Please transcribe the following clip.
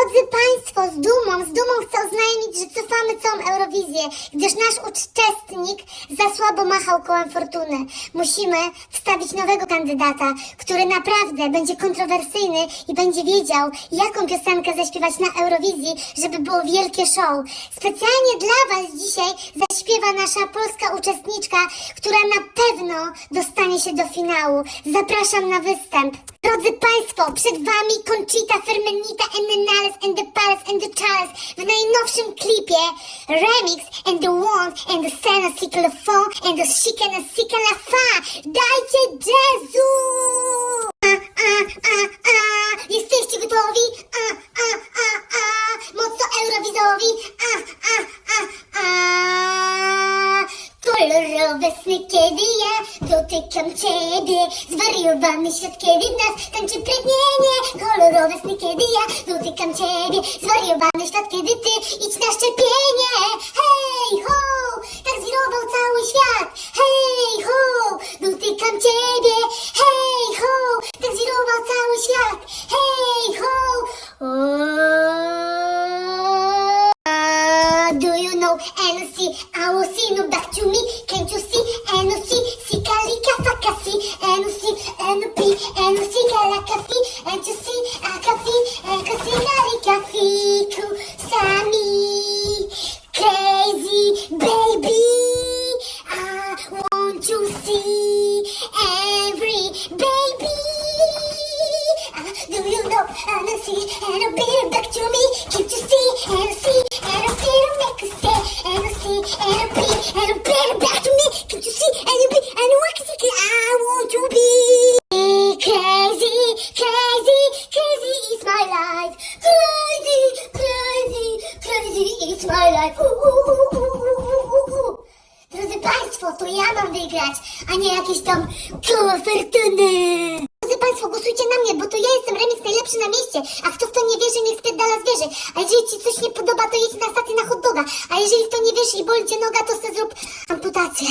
Drodzy Państwo, z dumą, z dumą chcę oznajmić, że cofamy całą Eurowizję, gdyż nasz uczestnik za słabo machał kołem fortuny. Musimy wstawić nowego kandydata, który naprawdę będzie kontrowersyjny i będzie wiedział, jaką piosenkę zaśpiewać na Eurowizji, żeby było wielkie show. Specjalnie dla Was dzisiaj zaśpiewa nasza polska uczestniczka, która na pewno dostanie się do finału. Zapraszam na występ. Drodzy Państwo, przed Wami Conchita Fermenita and the Nales and the Palace and the Charles w najnowszym klipie Remix and the Wand and the Sena Fon and the Chicken and Sikla Fa. Dajcie jazzu! A, a, a, a. Jesteście gotowi? A, a, a, a. Mocno Eurowizowi? A, a, a, a. Kolorowe sny, kiedy ja dotykam ciebie. Zwariowany świat, kiedy w nas tańczy pragnienie. Kolorowe sny, kiedy ja dotykam ciebie. Zwariowany świat, kiedy ty idź na szczepienie. Hej ho, tak zwirował cały świat. Hej ho, dotykam ciebie Hej ho, tak zwirował cały świat Hej ho o, Ah, do you know NC? I will see no back to me. Can't you see? NC, si kalika fakasi. NC, NP, NC kalakafi. And you see, akafi, akasi kalikafi. Kusami, crazy baby. I want to see every baby. Ah, do you know NC? And a bit back to me. And bit, and back to me. Can't you see? And and work I want to be crazy, crazy, crazy is my life. Crazy, crazy, crazy is my life. Ooh, ooh, ooh, ooh, ooh. Drodzy Państwo, to ja mam wygrać, a nie jakieś tam koło fortuny. Drodzy Państwo, głosujcie na mnie, bo to ja jestem remix najlepszy na mieście, a kto w to nie wierzy, zwierzę. A jeżeli Ci coś nie podoba, to jedź na stację na hot doga. A jeżeli to nie wierzysz i boli Cię noga, to sobie zrób amputację.